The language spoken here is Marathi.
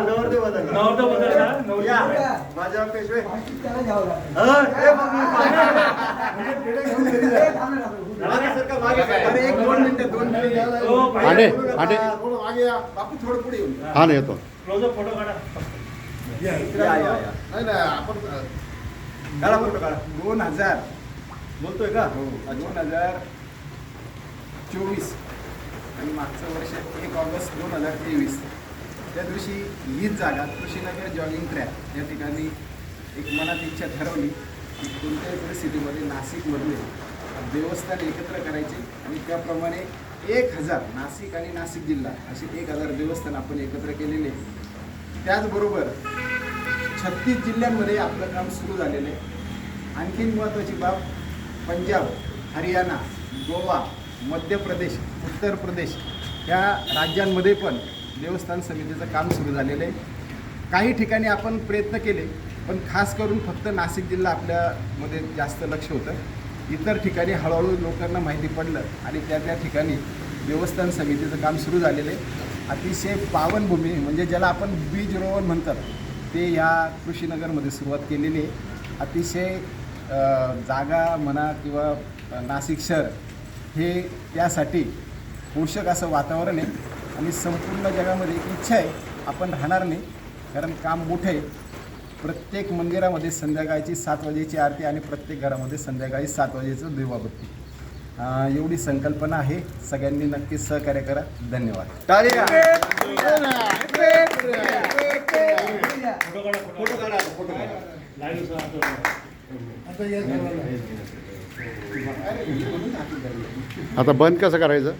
नवरदेव बदलला. नवरदेव बदलला, या. माझ्या पेशवे. म्हणजे ना, ना. हो, पाहिजे. आंडे, थोडं आंडे. थोडं मागे या. बापू थोडं पुढे येऊन जा. हा ना येतो. फोटो काढा. या, या, या. नाही नाही आपण अ, काढा फोटो काढा. दोन हजार. बोलतोय का? हो दोन हजार चोवीस. आणि मागचं वर्ष एक ऑगस्ट दोन हजार तेवीस. त्या दिवशी हीच जागा कृषीनगर जॉगिंग ट्रॅक या ठिकाणी एक मनात इच्छा ठरवली की कोणत्याही परिस्थितीमध्ये नाशिकमधले देवस्थान एकत्र करायचे आणि त्याप्रमाणे एक हजार नाशिक आणि नाशिक जिल्हा असे एक हजार देवस्थान आपण एकत्र केलेले त्याचबरोबर छत्तीस जिल्ह्यांमध्ये आपलं काम सुरू झालेलं आहे. आणखीन महत्त्वाची बाब पंजाब हरियाणा गोवा मध्य प्रदेश उत्तर प्रदेश ह्या राज्यांमध्ये पण देवस्थान समितीचं काम सुरू झालेलं आहे. काही ठिकाणी आपण प्रयत्न केले पण खास करून फक्त नाशिक जिल्हा आपल्यामध्ये जास्त लक्ष होतं. इतर ठिकाणी हळूहळू लोकांना माहिती पडलं आणि त्या त्या ठिकाणी देवस्थान समितीचं काम सुरू झालेलं आहे. अतिशय पावनभूमी म्हणजे ज्याला आपण बीज रोवन म्हणतात ते या कृषीनगरमध्ये सुरुवात केलेली आहे. अतिशय जागा म्हणा किंवा नाशिक शहर हे त्यासाठी पोषक असं वातावरण आहे. आणि संपूर्ण जगामध्ये एक इच्छा आहे आपण राहणार नाही. कारण काम मोठं आहे. प्रत्येक मंदिरामध्ये संध्याकाळची सात वाजेची आरती आणि प्रत्येक घरामध्ये संध्याकाळी सात वाजेचं देवाबत्ती अ, एवढी संकल्पना आहे. सगळ्यांनी नक्कीच सहकार्य करा. धन्यवाद. टाळ्या. फोटो काढा फोटो काढा फोटो काढा लाईव्ह आता बंद कसं करायचं.